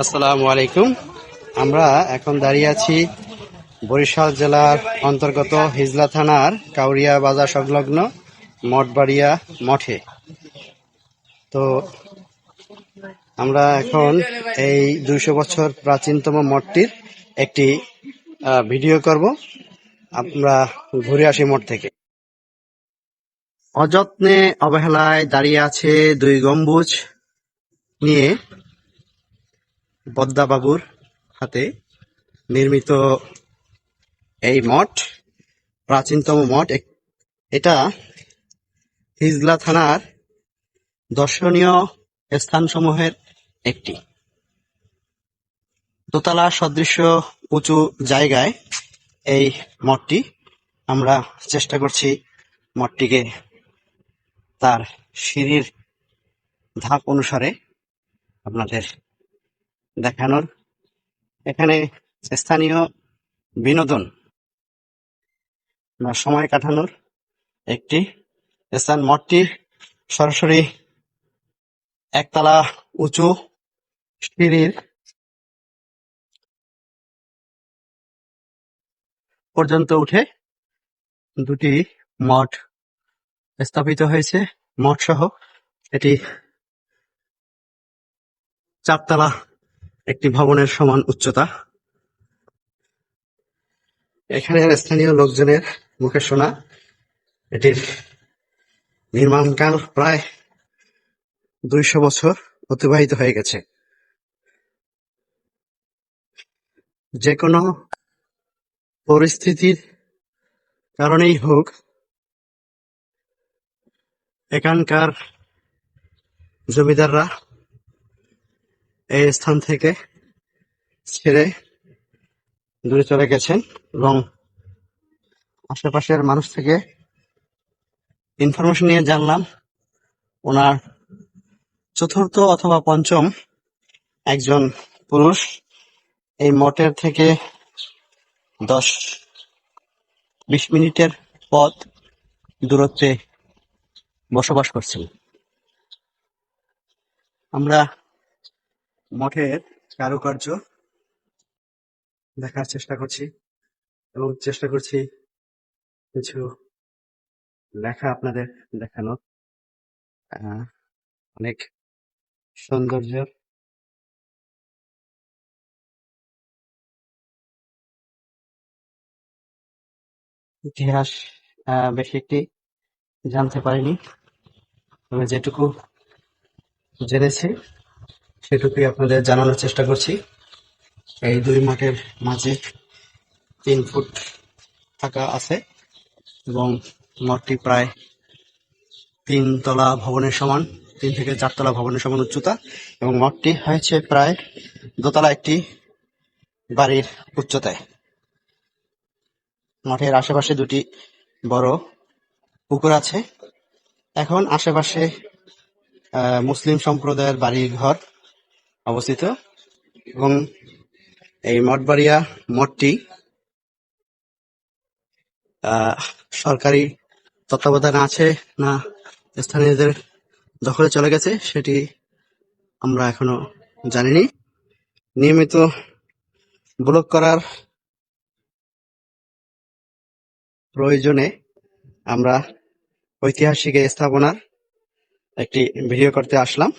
আসসালামু আলাইকুম। আমরা এখন দাঁড়িয়ে আছি বরিশাল জেলার অন্তর্গত হিজলা থানার কাউরিয়া বাজার সংলগ্ন মঠবাড়িয়া মঠে। তো আমরা এখন এই দুইশো বছর প্রাচীনতম মঠটির একটি ভিডিও করব। আমরা ঘুরে আসি মঠ থেকে। অযত্নে অবহেলায় দাঁড়িয়ে আছে দুই গম্বুজ নিয়ে পদ্মাবাবুর হাতে নির্মিত এই মঠ, প্রাচীনতম মঠ। এটা হিজলা থানার দর্শনীয় স্থানসমূহের একটি। দোতলা সদৃশ্য উঁচু জায়গায় এই মঠটি। আমরা চেষ্টা করছি মঠটিকে তার সিঁড়ির ধাপ অনুসারে আপনাদের দেখানোর। এখানে স্থানীয় বিনোদন বা সময় কাটানোর একটি স্থান। মঠটি সরাসরি একতলা উঁচু সিঁড়ির পর্যন্ত উঠে দুটি মঠ স্থাপিত হয়েছে। মঠ সহ এটি চারতলা একটি ভবনের সমান উচ্চতা। এখানের স্থানীয় লোকজনের মুখে শোনা। এটির নির্মাণকাল প্রায় দুইশো বছর অতিবাহিত হয়ে গেছে। যে কোনো পরিস্থিতির কারণেই হোক, এখানকার জমিদাররা এই স্থান থেকে ছেড়ে দূরে চলে গেছেন এবং আশেপাশের মানুষ থেকে ইনফরমেশন নিয়ে জানলাম। ওনার চতুর্থ অথবা পঞ্চম একজন পুরুষ। এই মঠের থেকে দশ, বিশ মিনিটের পথ দূরত্বে বসবাস করছেন। আমরা মঠের কারুকার্য দেখার চেষ্টা করছি এবং চেষ্টা করছি কিছু লেখা আপনাদের দেখানোর। অনেক সৌন্দর্য। ইতিহাস বেশি একটি জানতে পারিনি, তবে যেটুকু জেনেছি সেটুকুই আপনাদের জানানোর চেষ্টা করছি। এই দুই মাঠের মাঝে তিন ফুট থাকা আছে এবং মঠটি প্রায় তিন তলা ভবনের সমান, তিন থেকে চারতলা ভবনের সমান উচ্চতা এবং মঠটি হয়েছে প্রায় দোতলা একটি বাড়ির উচ্চতায়। মঠের আশেপাশে দুটি বড় পুকুর আছে। এখন আশেপাশে মুসলিম সম্প্রদায়ের বাড়ি ঘর অবস্থিত এবং এই মঠবাড়িয়া মঠটি সরকারি তত্ত্বাবধানে আছে না স্থানীয়দের দখলে চলে গেছে সেটি আমরা এখনও জানিনি। নিয়মিত ব্লক করার প্রয়োজনে আমরা ঐতিহাসিক স্থাপনার একটি ভিডিও করতে আসলাম।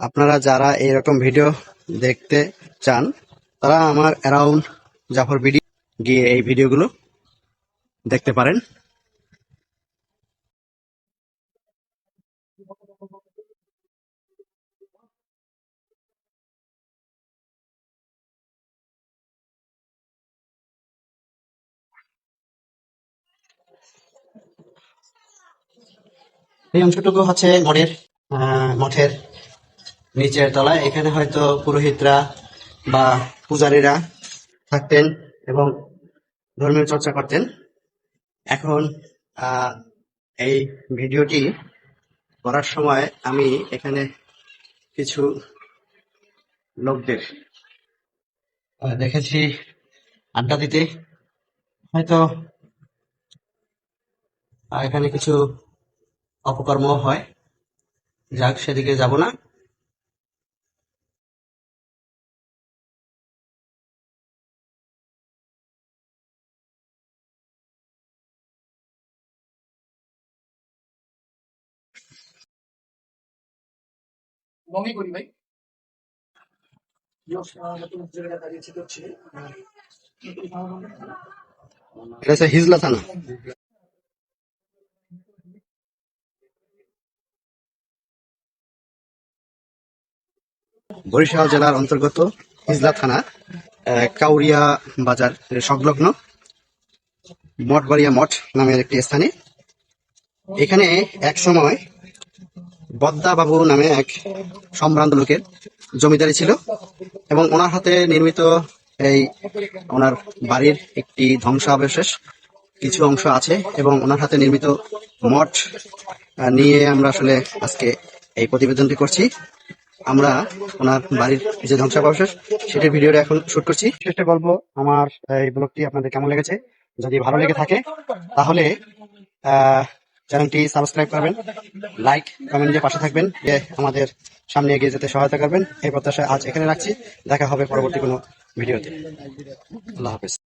আপনারা যারা এরকম ভিডিও দেখতে চান, তারা আমার অ্যারাউন্ড জাফর ভিডিও গিয়ে এই ভিডিওগুলো দেখতে পারেন। এই অংশটুকু হচ্ছে মঠের মঠের নিচের তলায় এখানে হয়তো পুরোহিতরা বা পূজারীরা থাকতেন এবং ধর্মীয় চর্চা করতেন। এখন এই ভিডিওটি করার সময় আমি এখানে কিছু লোকদের দেখেছি আড্ডা দিতে। হয়তো এখানে কিছু অপকর্ম হয়। যাক, সেদিকে যাব না। বঙ্গই করি ভাই। এটা হচ্ছে হিজলা থানা। বরিশাল জেলার অন্তর্গত হিজলা থানা আহ, কাউরিয়া বাজার সংলগ্ন মঠবাড়িয়া মঠ নামের একটি স্থানে। এখানে এক সময় বদ্দা বাবু নামে এক সম্ভ্রান্ত লোকের জমিদারি ছিল এবং ওনার হাতে নির্মিত এই ওনার বাড়ির একটি ধ্বংসাবশেষ কিছু অংশ আছে এবং ওনার হাতে নির্মিত মঠ নিয়ে আমরা আসলে আজকে এই প্রতিবেদনটি করছি। আমরা ওনার বাড়ির যে ধ্বংসাবশেষ সেটির ভিডিওটা এখন শুট করছি। চেষ্টা করব আমার এই ব্লগটি আপনাদের কেমন লেগেছে? যদি ভালো লেগে থাকে তাহলে আহ, চ্যানেলটি সাবস্ক্রাইব করবেন, লাইক, কমেন্ট দিয়ে পাশে থাকবেন যে আমাদের সামনে এগিয়ে যেতে সহায়তা করবেন। এই প্রত্যাশা আজ এখানে রাখছি। দেখা হবে পরবর্তী কোনো ভিডিওতে। আল্লাহ হাফেজ।